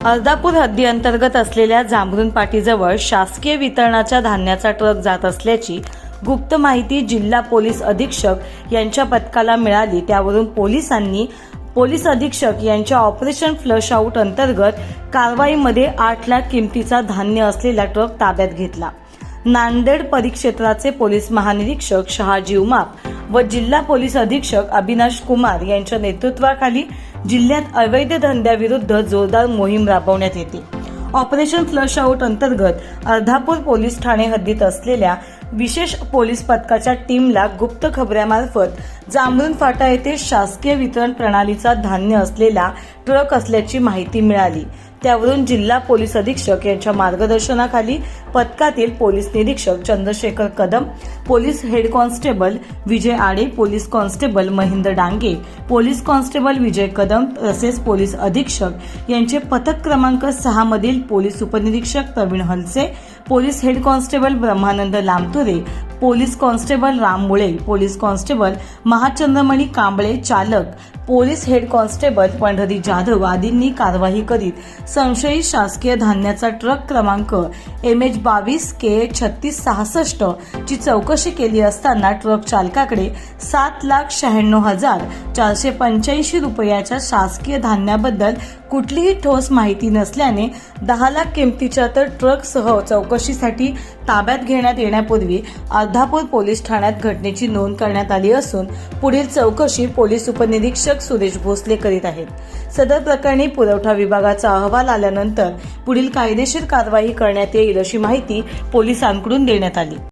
अर्धापूर हद्दीअंतर्गत असलेल्या जांभरून पाटीजवळ शासकीय वितरणाच्या धान्याचा ट्रक जात असल्याची गुप्त माहिती जिल्हा पोलीस अधीक्षक यांच्या पथकाला मिळाली. त्यावरून पोलिसांनी पोलीस अधीक्षक यांच्या ऑपरेशन फ्लश आऊट अंतर्गत कारवाईमध्ये आठ लाख किमतीचा धान्य असलेला ट्रक ताब्यात घेतला. नांदेड परिक्षेत्राचे पोलीस महानिरीक्षक शहाजी उमाप व जिल्हा पोलीस अधीक्षक अविनाश कुमार यांच्या नेतृत्वाखाली जिल्ह्यात अवैध धंद्याविरुद्ध जोरदार मोहीम राबवण्यात येते. ऑपरेशन फ्लश आउट अंतर्गत अर्धापूर पोलीस ठाणे हद्दीत असलेल्या विशेष पोलीस पथकाच्या टीमला गुप्त खबऱ्यामार्फत जांभरून फाटा येथे शासकीय वितरण प्रणालीचा धान्य असलेला ट्रक असल्याची माहिती मिळाली. त्यावरून जिल्हा पोलीस अधीक्षक यांच्या मार्गदर्शनाखाली पथकातील पोलीस निरीक्षक Chandrashekhar Kadam police head constable Vijay Aade police constable Mahendra Dange police constable Vijay Kadam तसेच पोलीस अधीक्षक यांचे पथक क्रमांक सहा मधील पोलीस उपनिरीक्षक Pravin Halse police head constable Brahmanand Lamture police constable Ram Mule police constable Mahachandramani Kamble चालक police head constable Pandhari Jadhav आदींनी कारवाई करीत. संशयित शासकीय धान्याचा ट्रक क्रमांक एम एच बावीस के छत्तीस सहासष्ट ची चौकशी केली असताना ट्रक चालकाकडे सात लाख शहाण्णव हजार चारशे पंच्याऐंशी रुपयाच्या शासकीय धान्याबद्दल कुठलीही ठोस माहिती नसल्याने दहा लाख किमतीच्या तर ट्रकसह चौकशीसाठी ताब्यात घेण्यात येण्यापूर्वी अर्धापूर पोलीस ठाण्यात घटनेची नोंद करण्यात आली असून पुढील चौकशी पोलीस उपनिरीक्षक सुरेश भोसले करीत आहेत. सदर प्रकरणी पुरवठा विभागाचा अहवाल आल्यानंतर पुढील कायदेशीर कारवाई करण्यात येईल अशी माहिती पोलिसांकडून देण्यात आली.